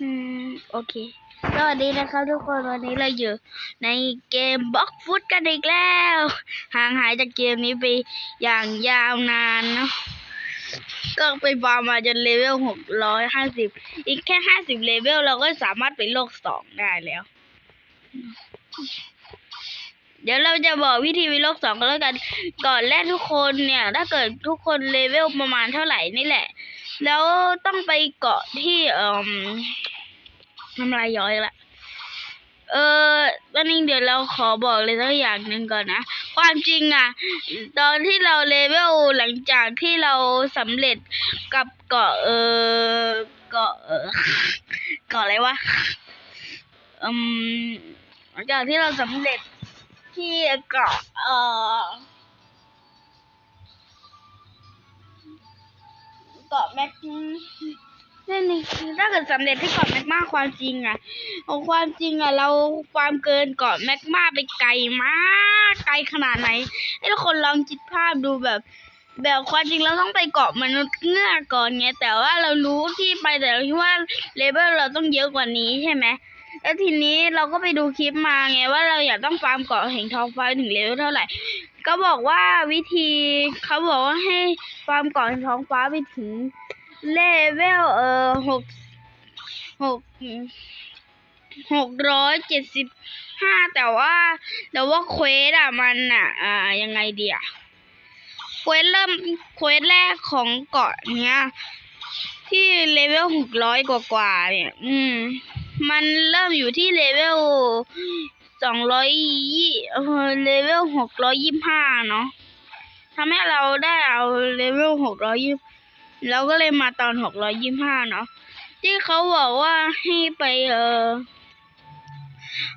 อืมโอเค สวัสดีนะครับทุกคนวันนี้เราอยู่ในเกมบล็อกฟุตกันอีกแล้ว ห่างหายจากเกมนี้ไปอย่างยาวนานเนาะก็ไปฟาร์มมาจนเลเวลหกร้อยห้าสิบอีกแค่ห้าสิบเลเวลเราก็สามารถไปโลกสองได้แล้ว เดี๋ยวเราจะบอกวิธีไปโลกสองกันแล้วกัน ก่อนแรกทุกคนเนี่ย ถ้าเกิดทุกคนเลเวลประมาณเท่าไหร่นี่แหละ แล้วต้องไปเกาะที่เอ่อน้ำลายย้อยละเออตอนนี้เดี๋ยวเราขอบอกเลยสักอย่างหนึ่งก่อนนะ ความจริงอะ ตอนที่เราเลเวลหลังจากที่เราสำเร็จกับเกาะเออเกาะเออเกาะอะไรวะอืมหลังจากที่เราสำเร็จที่เกาะเออ เกาะแม็กนี่นี่ถ้าเกิดสำเร็จที่เกาะแม็กมาความจริงอะเอาความจริงอะ เราความเกินเกาะแม็กมาไปไกลมากไกลขนาดไหนให้ทุกคนลองคิดภาพดูแบบ แบบความจริงเราต้องไปเกาะมนุษย์เงือกก่อนไงแต่ว่าเรารู้ที่ไปแต่เราคิดว่าเลเวลเราต้องเยอะกว่านี้ใช่ไหมแล้วทีนี้เราก็ไปดูคลิปมาไงว่าเราอยากต้องฟาร์มเกาะแห่งทองฟ้าถึงเลเวลเท่าไหร่ ก็บอกว่าวิธีเขาบอกว่าให้ฟาร์มเกาะแห่งท้องฟ้าไปถึงเลเวลเอ่อหกหกหกร้อยเจ็ดสิบห้าแต่ว่าแต่ว่าเควสอะมันอะอ่ายังไงดีอะเควสเริ่มเควสแรกของเกาะเนี้ยที่เลเวลหกร้อยกว่าเนี่ย อืม มันเริ่มอยู่ที่เลเวล สองร้อยยี่เลเวลหกร้อยยี่ห้าเนาะทำให้เราได้เอาเลเวลหกร้อยยี่เราก็เลยมาตอนหกร้อยยี่ห้าเนาะที่เขาบอกว่าให้ไปเออ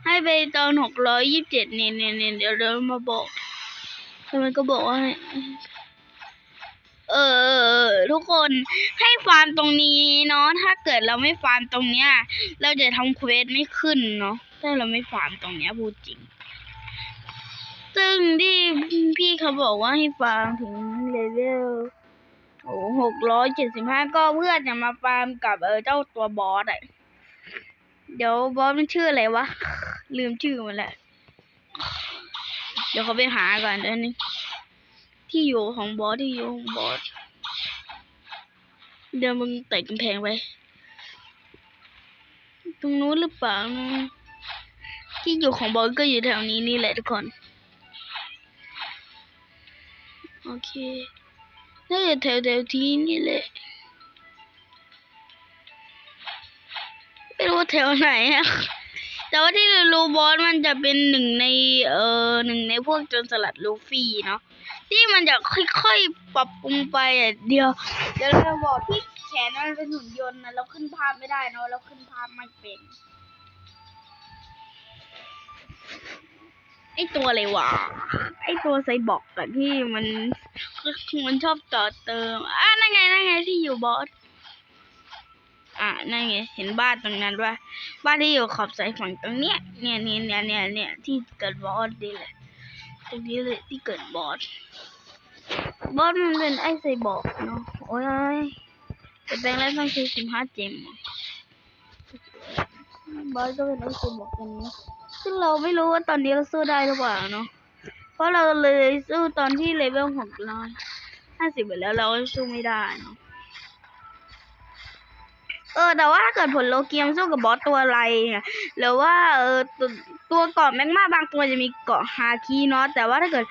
ให้ไปตอนหกร้อยยี่สิบเจ็ดเนี่ยเนี่ยเนี่ยเดี๋ยวเดี๋ยวมาบอกทำไมก็บอกว่าเออเออเออทุกคนให้ฟาร์มตรงนี้เนาะถ้าเกิดเราไม่ฟาร์มตรงเนี้ย เราจะทำเควสไม่ขึ้นเนาะ ถ้าเราไม่ฟาร์มตรงเนี้ยพูดจริง ซึ่งที่พี่เขาบอกว่าให้ฟาร์มถึงเลเวลโอ้หกร้อยเจ็ดสิบห้าก็เพื่อจะมาฟาร์มกับเออเจ้าตัวบอสอะเดี๋ยวบอสมันชื่ออะไรวะ ลืมชื่อมันแหละ เดี๋ยวเขาไปหาก่อนเดี๋ยวนี้ที่อยู่ของบอสที่อยู่ของบอส เดี๋ยวมึงไต่กำแพงไป ตรงนู้นหรือเปล่านะ ที่อยู่ของบอสก็อยู่แถวนี้นี่แหละทุกคน โอเค น่าจะแถวแถวที่นี่แหละ ไม่รู้แถวไหนอะแต่ว่าที่รูบอสมันจะเป็นหนึ่งในเอ่อหนึ่งในพวกจนสลัดลูฟี่เนาะที่มันจะค่อยๆปรับปรุงไปอะเดียวเดี๋ยวเราบอกที่แขนมันเป็นหุ่นยนต์นะเราขึ้นภาพไม่ได้เนาะเราขึ้นภาพไม่เป็น ไอตัวอะไรวะ ไอตัวไซบอร์กอะที่มันมันชอบต่อเติม อะนั่นไงนั่นไงที่อยู่บอส อะนั่นไงเห็นบ้านตรงนั้นว่าบ้านที่อยู่ขอบสายฝั่งตรงเนี้ย เนี่ยเนี่ยเนี่ยเนี่ยเนี่ยที่เกิดบอสดีแหละ ตรงนี้เลยที่เกิดบอส บอสมันเป็นไอไซบอร์กเนาะ โอ้ยแต่แปลงแล้วต้องใช้สิบห้าเจมบอสก็เป็นไอ้ไซบอร์กกันนี้ ซึ่งเราไม่รู้ว่าตอนนี้เราสู้ได้หรือเปล่าเนาะ เพราะเราเลยสู้ตอนที่เลเวลหกร้อยห้าสิบไปแล้วเราสู้ไม่ได้เนาะ เออ แต่ว่าถ้าเกิดผลโลเกียมสู้กับบอสตัวอะไรเนี่ยหรือว่าเออตัวตัวเกาะแมกมาบางตัวจะมีเกาะฮาคีเนาะ แต่ว่าถ้าเกิด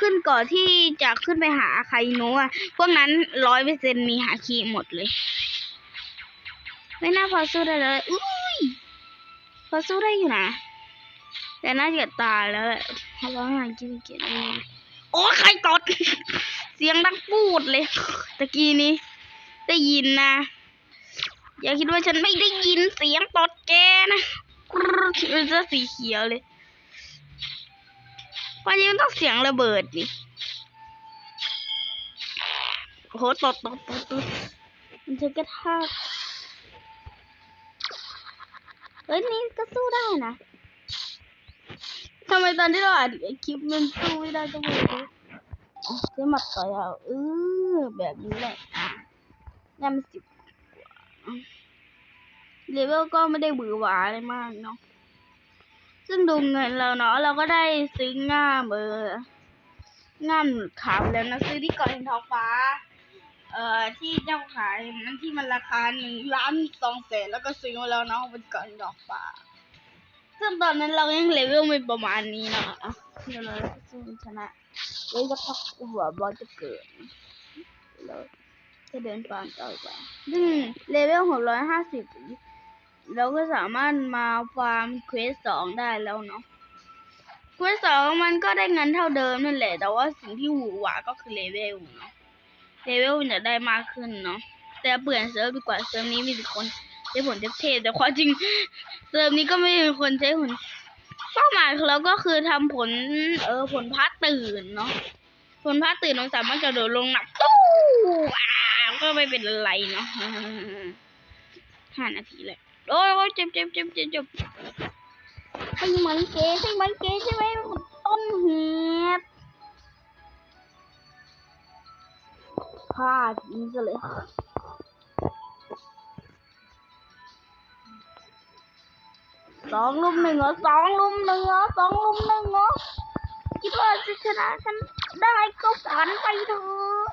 ขึ้นเกาะที่จะขึ้นไปหาอาคาอิโนะอะพวกนั้นร้อยเปอร์เซ็นมีฮาคีหมดเลย ไม่น่าพอสู้ได้เลย อุ้ยพอสู้ได้อยู่นะ แต่น่าจะตายแล้วแหละเพราะว่าหางกินเกียรโอ้ใครกด เสียงดังปูดเลยตะกี้นี้ ได้ยินนะ อย่าคิดว่าฉันไม่ได้ยินเสียงตดแกนะกรึ๊ดมันจะสีเขียวเลยวันนี้มันต้องเสียงระเบิดนี่โอ้โหตดตดตดตดมันจะกระทากเฮ้ยนี่ก็สู้ได้นะ ทำไมตอนที่เราอัดคลิปมันสู้ไม่ได้ก็ไม่รู้ใช้หมัดต่อยเอาเออแบบนี้แหละอะนี่มันสิบเลเวลก็ไม่ได้หวือหวาอะไรมากเนาะซึ่งดูเงินเราเนาะเราก็ได้ซื้อง่ามเออง่ามขาวแล้วนะซื้อที่เกาะแห่งทองฟ้า เอ่อที่เจ้าขายมันที่มันราคาหนึ่งล้านสองแสนแล้วก็ซื้อมาแล้วเนาะบนเกาะแห่งทองฟ้า ซึ่งตอนนั้นเรายังเลเวลไม่ประมาณนี้เนาะเดี๋ยวเราสู้ชนะเดี๋ยวจะพักหัวบอลจะเกิดเราจะเดินฟาร์มต่อไปซึ่งเลเวลหกร้อยห้าสิบเราก็สามารถมาฟาร์มเควสสองได้แล้วเนาะเควสสองมันก็ได้เงินเท่าเดิมนั่นแหละ แต่ว่าสิ่งที่หวือหวาก็คือเลเวลเนาะเลเวลจะได้มากขึ้นเนาะแต่เปลี่ยนเซิร์ฟดีกว่าเซิร์ฟนี้มีแต่คน ใช้ผลเทพๆแต่ความจริงเซิร์ฟนี้ก็ไม่มีคนใช้ผลเป้าหมายของเราก็คือทำผล เออผลพัดตื่นเนาะผลพัดตื่นมันสามารถกระโดดลงหนักตู้อ่าก็ไม่เป็นไรเนาะห้านาทีเลยโอ้ยเจ็บเจ็บเจ็บเจ็บเจ็บให้มันเก๋ให้มันเก๋ใช่ไหมต้นเห็ดพลาดยิงเลย สองลุมหนึ่งเหรอสองลุมหนึ่งเหรอสองลุมหนึ่งเหรอคิดว่าจะชนะฉันได้ก็ฝันไปเถอะ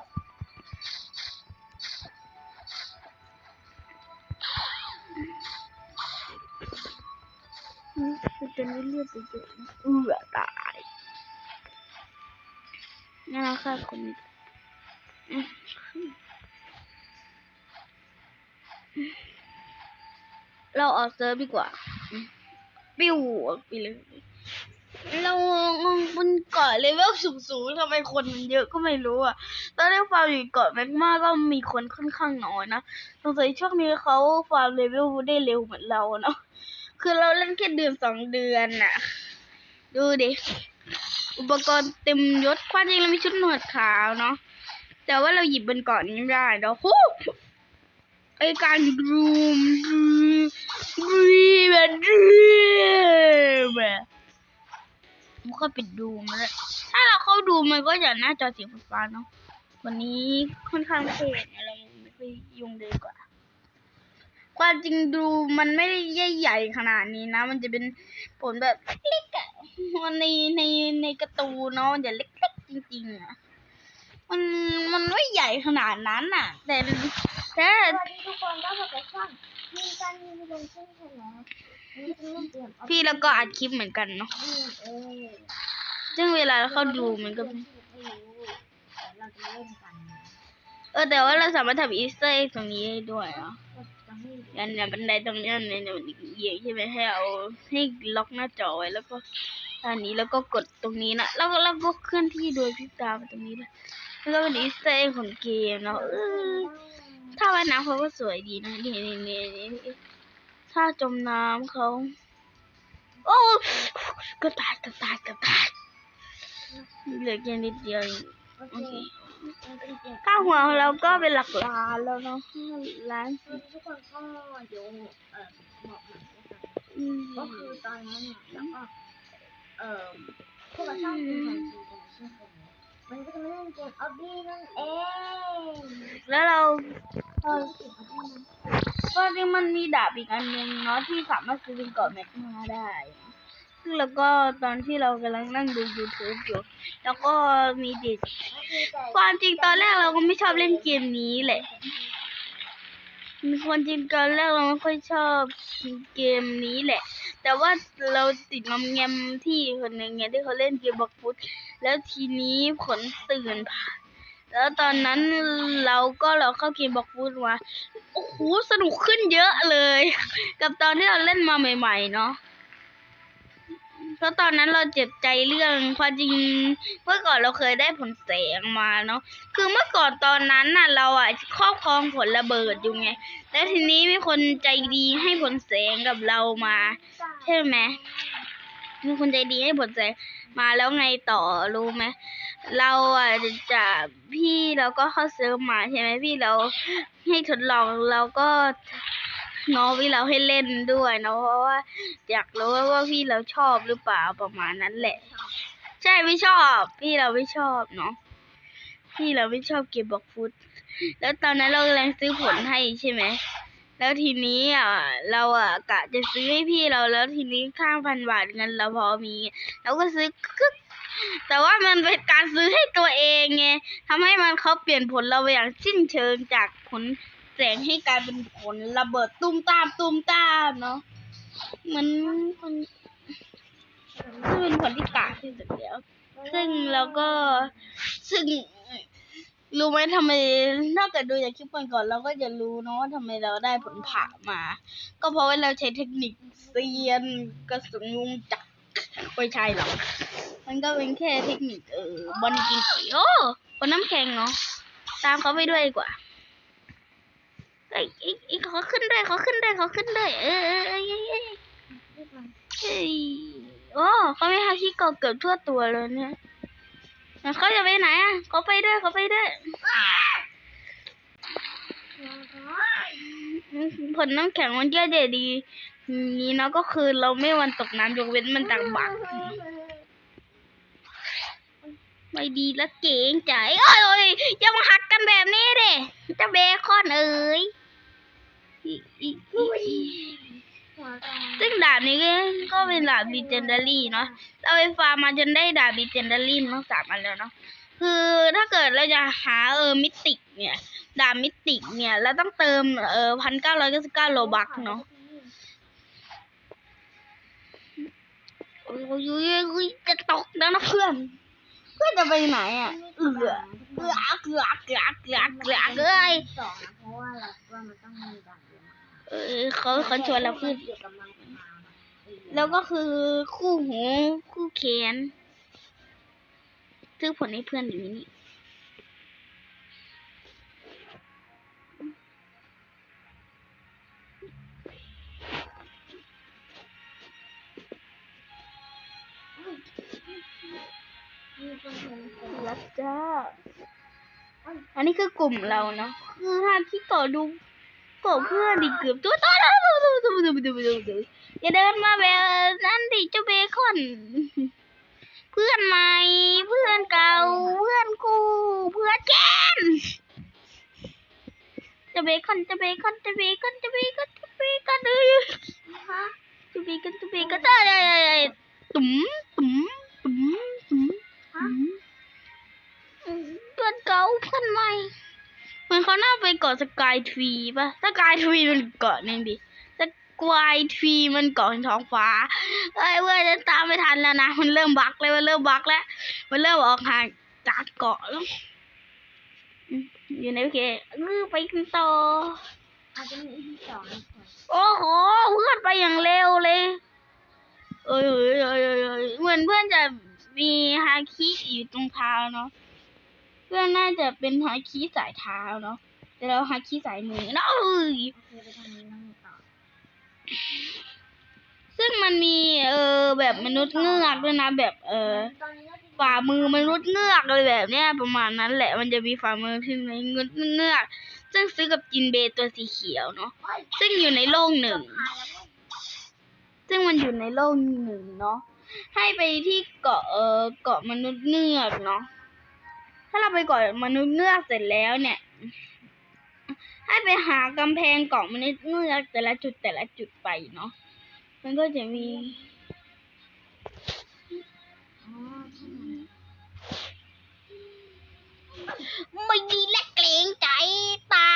อืมแต่ตอนนี้เลือดจะเยอะเอือตายงั้นเราฆ่าคนเราออกเซิร์ฟดีกว่าอืม ปิ้วออกไปเลย เราบนเกาะเลเวลสูงๆทำไมคนมันเยอะก็ไม่รู้อะ ตอนแรกฟาร์มอยู่เกาะแมกมาก็มีคนค่อนข้างน้อยนะสงสัยช่วงนี้เขาฟาร์มเลเวลได้เร็วเหมือนเราเนาะ คือเราเล่นแค่เดือนสองเดือนน่ะ ดูดิอุปกรณ์เต็มยศความจริงเรามีชุดหนวดขาวเนาะ แต่ว่าเราหยิบบนเกาะนี้ไม่ได้เนาะ ไอการรูมรีแบบรีมมันก็ปิดดูมาแล้วถ้าเราเข้าดูมันก็จะหน้าจอสีฟ้าเนาะ วันนี้ค่อนข้างเท่นเราไม่ค่อยยุ่งเลยดีกว่า ความจริงดูมันไม่ได้ใหญ่ขนาดนี้นะ มันจะเป็นผลแบบเล็กๆอะมันในในในกร์ตูเนาะมันจะเล็กๆจริงๆอะมันมันไม่ใหญ่ขนาดนั้นน่ะแต่ แต่สวัสดีทุกคนก็มากับช่องมีการมีลงชื่อใช่ไหมนี่คือเตรียมเอาพี่แล้วก็อัดคลิปเหมือนกันเนาะเออซึ่งเวลาเราเข้าดูมันก็ไม่รู้แต่เราจะเล่นกันเออแต่ว่าเราสามารถทำอีสเตอร์เอ็กตรงนี้ได้ด้วยอะก็จะไม่ยันเนี่ยบันไดตรงเนี้ยเนี่ยเนี่ยมันเหยียบใช่ไหมให้เอาให้ล็อกหน้าจอไว้แล้วก็อันนี้แล้วก็กดตรงนี้นะแล้วก็แล้วก็เคลื่อนที่โดยพริบตามาตรงนี้เลยแล้วก็เป็นอีสเตอร์เอ็กของเกมเนาะเออ ถ้าว่ายน้ำเขาก็สวยดีนะนี่นี่นี่นี่ถ้าจมน้ำเขา โอ้ก็ตายก็ตายก็ตายเหลือแค่นิดเดียวโอเคค่าหัวเราก็เป็นหลักล้านแล้วเนาะล้านทุกคนก็เดี๋ยวเอ่อบอกหน่อก็คือตอนนั้นเนี่ยแล้วก็เอ่อพวกเราชอบกินไข่จีนใช่ไหม มันก็จะมาเล่นเกมออบบี้นั่นเอง แล้วเราเออเกมออบบี้นั่นก็จริงมันมีดาบอีกอันหนึ่งเนาะที่สามารถซื้อเป็นเกาะแม็กมาได้ ซึ่งแล้วก็ตอนที่เรากำลังนั่งดู YouTube อยู่ แล้วก็มีเด็กความจริงตอนแรกเราก็ไม่ชอบเล่นเกมนี้แหละ มีความจริงตอนแรกเราไม่ค่อยชอบเกมนี้แหละ แต่ว่าเราติดงอมแงมที่คนหนึ่งไงที่เขาเล่นเกมบล็อกฟุตแล้วทีนี้ผลตื่นผ่านแล้วตอนนั้นเราก็เราเข้าเกมบล็อกฟุตมาโอ้โหสนุกขึ้นเยอะเลย กับตอนที่เราเล่นมาใหม่ ๆ เนาะ เพราะตอนนั้นเราเจ็บใจเรื่องความจริงเมื่อก่อนเราเคยได้ผลแสงมาเนาะคือเมื่อก่อนตอนนั้นน่ะ เราอะครอบครองผลระเบิดอยู่ไง แล้วทีนี้มีคนใจดีให้ผลแสงกับเรามาใช่ไหมมีคนใจดีให้ผลแสงมาแล้วไงต่อรู้ไหมเราอะจะพี่เราก็เข้าเซิร์ฟมาใช่ไหมพี่เราให้ทดลองเราก็ น้องพี่เราให้เล่นด้วยนะเพราะว่าอยากรู้ว่าพี่เราชอบหรือเปล่าประมาณนั้นแหละ ใช่ไม่ชอบ พี่เราไม่ชอบเนาะพี่เราไม่ชอบเก็บบอกฟุต แล้วตอนนั้นเรากำลังซื้อผลให้ใช่ไหมแล้วทีนี้อะเราอะกะจะซื้อให้พี่เราแล้วทีนี้ข้างพันบาทเงินเราพอมีเราก็ซื้อกึกแต่ว่ามันเป็นการซื้อให้ตัวเองไงทำให้มันเขาเปลี่ยนผลเราไปอย่างสิ้นเชิงจากผล แสงให้กลายเป็นผลระเบิดตุ้มตามตุ้มตามเนาะมันมันมันเป็นผลที่กากที่สุดแล้ว ซึ่งเราก็ซึ่งรู้ไหมทำไมนอกจากดูจากคลิปก่อนๆเราก็จะรู้เนาะว่าทำไมเราได้ผลผ่ามา ก็เพราะว่าเราใช้เทคนิคเซียนกระสุนวงจักไม่ใช่หรอกมันก็เป็นแค่เทคนิคเออบอลกินโอ้บนน้ำแข็งเนาะตามเขาไปด้วยดีกว่า อ้ยเอ้ยเอ้ยเขาขึ้นด้วยเขาขึ้นด้วยเขาขึ้นด้วยเออเออเออเออเอ้ยโอ้เขาไม่ฮาคิเกาะเกือบทั่วตัวเลยเนี่ยแล้วเขาจะไปไหนอะเขาไปด้วยเขาไปด้วยผลน้ำแข็งมันเยอะเดดี นี้เนาะก็คือเราไม่วันตกน้ำยกเว้นมันต่างบักไม่ดีและเก๋งใจโอ้ยอย่ามาหักกันแบบนี้เด้จะเบคอนเอ้ยอีอีอีอี ซึ่งดาบนี้ก็เป็นดาบดีเจนดารี่เนาะเราไปฟาร์มมาจนได้ดาบดีเจนดารี่ทั้งสามอันแล้วเนาะคือถ้าเกิดเราจะหาเออมิติกเนี่ยดาบมิติกเนี่ยเราต้องเติมเออพันเก้าร้อยเก้าสิบเก้าโลบักเนาะโอ้ยยยจะตกแล้วนะเพื่อนเพื่อนจะไปไหนอะเอือเอือเอือเอือเอือเอือเอือเอ้ยสองนะเพราะว่าเราว่ามันต้องมีดัง เดียวมาเออเขาเขาชวนเราขึ้นเกี่ยวกับมันมาแล้วก็คือคู่หูคู่แขนซื้อผลให้เพื่อนอย่างนี้มีคนเห็นผมรับจ้า อันนี้คือกลุ่มเราเนาะ คือถ้าที่ต่อดู กบเพื่อนดิเกือบตัวตัวอย่าเดินมาแบบนั้นดิเจ้าเบคอน เพื่อนใหม่ เพื่อนเก่า เพื่อนกู เพื่อนแกนเจะเบคอนเจะเบคอนเจะเบคอนเจะเบคอนเจะเบคอนเอ้ยฮะเจะเบคอนเจะเบคอนเอ้ยเอ้ยเอ้ยเอ้ยตุ๋มตุ๋มตุ๋มตุ๋มเพื่อนเก่าเพื่อนใหม่ มือนเขาน่าไปเกาะสกายทรีป่ะสกายทรีมันเกาะนี่ดิสกายทรีมันเกาะท้องฟ้าเอ้ยเว้ยฉันตามไม่ทันแล้วนะมันเริ่มบักเลยมันเริ่มบักแล้ว มันเริ่มออกห่างจากเกาะแล้วอยู่ในโอเคเออไปกันต่อโอ้โหเพื่อนไปอย่างเร็วเลยเอ้ยเอ้ยเอ้ยเอ้ยเอ้ยเหมือนเพื่อนจะมีฮาคิอยู่ตรงเท้าเนาะ เพื่อนน่าจะเป็นฮาคิสายเท้าเนาะแต่เราฮาคิสายมือเนาะเอ้ยโอเคไปซึ่งมันมีเออแบบมนุษย์เงือกด้วยนะแบบเออตอฝ่ามือมนุษย์เงือกอะไรแบบเนี้ยประมาณนั้นแหละมันจะมีฝ่ามือที่ในเงือกเงือก ซึ่งซื้อกับจินเบย์ตัวสีเขียวเนาะซึ่งอยู่ในโลกหนึ่งพาแล้วก็ซึ่งมันอยู่ในโลกหนึ่งเนาะให้ไปที่เกาะเออเกาะมนุษย์เงือกเนาะาเราไปเกาะมนุษย์เงือกเสร็จแล้วเนี่ย ให้ไปหากำแพงเกาะมนุษย์เงือกแต่ละจุดแต่ละจุดไปเนาะมันก็จะมีไมไม่ดีและเกรงใจตา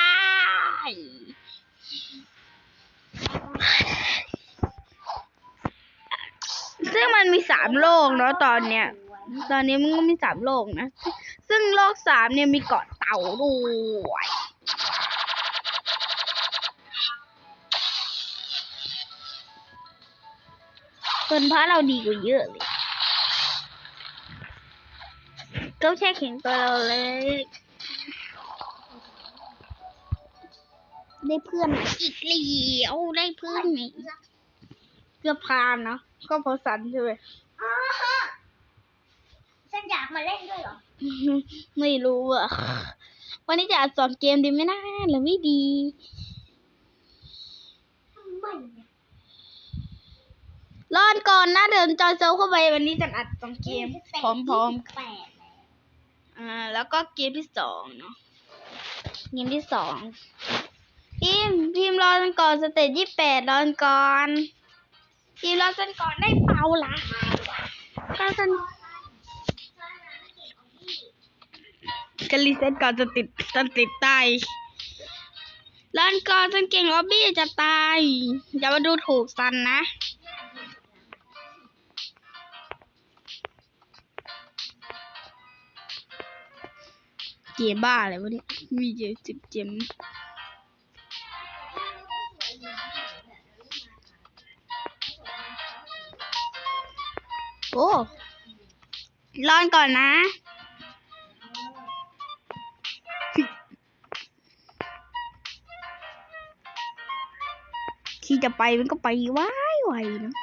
ยซึ่งมันมีสามโลกเนาะตอนเนี้ย ตอนนี้มันก็มีสามโลกนะ ซึ่งโลกสามเนี่ยมีเกาะเต่าด้วยเป็นเพราะเราดีกว่าเยอะเลย ก็แช่แข็งตัวเราเลย ได้เพื่อนอีกแล้วได้เพื่อนอีกเกือบพานเนาะก็พราะสันใช่ไหม อ๋อฉันอยากมาเล่นด้วยเหรอ ไม่รู้อะ วันนี้จะอัดสอนเกมดีไหมนะหรือไม่ดีไม่เนี่ยรอนก่อนนะเดินจอยเซลเข้าไปวันนี้จะอัดสองเกม พร้อมแปดๆอ่า แล้วก็เกมที่สองเนาะเกมที่สองพิมพ์พิมพ์รอกันก่อนสเตจยี่แปดรอกันก่อนพิมพ์รอกันก่อนได้เปล่าล่ะถ้ากัน กันรีเซ็ตก่อนจะติดจะติดตายรอกันก่อนจนเก่งล็อบบี้จะตาย อย่ามาดูถูกซันนะ เกมบ้าอะไรวะเนี่ย มีเยอะจิบเจมโอ้รอนก่อนนะ จะไปมันก็ไปไวไวนะ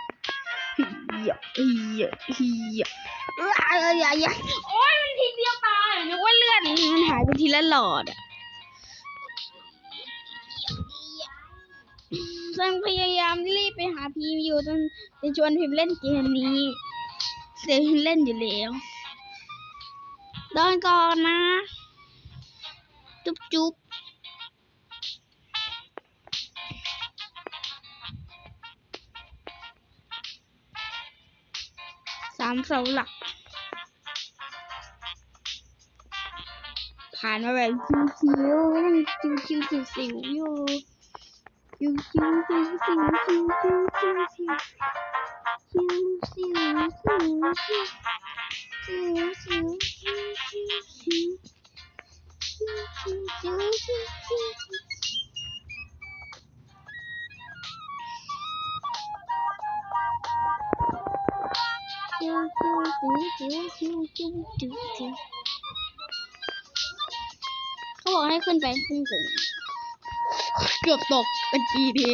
เฮียเฮียเฮียเอ้ยเอ้ยเอ้ยเอ้ยโอ้ยมันทีเดียวตายนึกว่าเลือดมันหายไปทีละหลอดอะซังพยายามรีบไปหาพีมอยู่จนจะชวนพิมเล่นเกมนี้เดี๋ยวพิมเล่นอยู่แล้วเดินก่อนนะ จุ๊บจุ๊บ สามเสาหลัก ผ่านมาแบบชิวๆก็ยังชิวๆสิวๆอยู่ชิวๆสิวๆชิวๆชิวๆชิวๆชิวๆชิวๆชิวๆชิวๆชิวๆชิวๆชิวๆชิวๆชิวๆชิวๆ จิ้วจิ้วจิ้วจิ้วจิ้วจิ้วจิ้วเขาบอกให้ขึ้นไปขึ้นสูงเกือบตกเป็นกีดี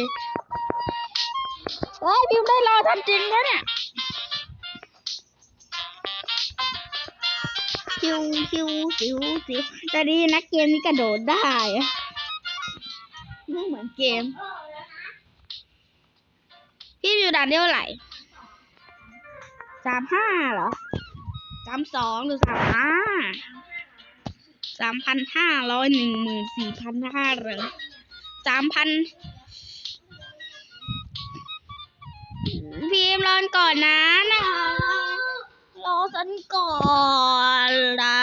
โอ้ยบิวได้รอทันจริงแล้วเนี่ยจิ้วจิ้วจิ้วจิ้วแต่ดีนะเกมนี้กระโดดได้ไม่เหมือนเกมพี่อยู่ด่านเดียวไหร่ สามห้าเหรอสามสองหรือสามห้าสามพันห้าร้อยหนึ่งหมื่นสี่พันห้าเหรอสามพันพิมรอนก่อนนะนะรอฉันก่อนนะ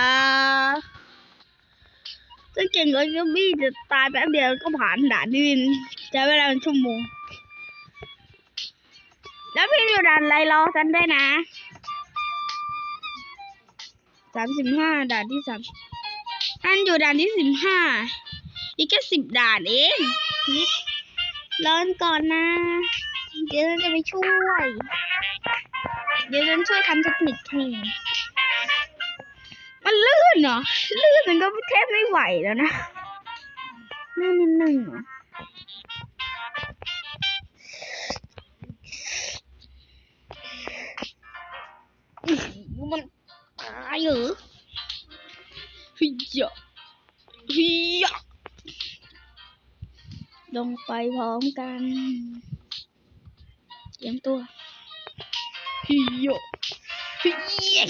ฉันเก่งเลยก็บี้จะตายแป๊บเดียวก็ผ่านด่านนี่ใช้เวลาเป็นชั่วโมง แล้วพี่อยู่ด่านอะไรรอฉันด้วยนะสามสิบห้าด่านที่สามอันอยู่ด่านที่สิบห้าอีกแค่สิบด่านเองนิดรอนก่อนนะ เดี๋ยวฉันจะไปช่วย เดี๋ยวฉันช่วยทำเทคนิคให้มันลื่นเหรอ ลื่นมันก็แทบไม่ไหวแล้วนะลื่นนิดนึงเหรออื้อ พร้อมกัน เตรียมตัวฮิโยเฮียเฮีย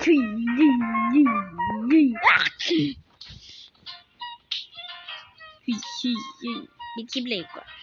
เฮียเฮียอะเฮียเฮียปิดคลิปเลยก่อน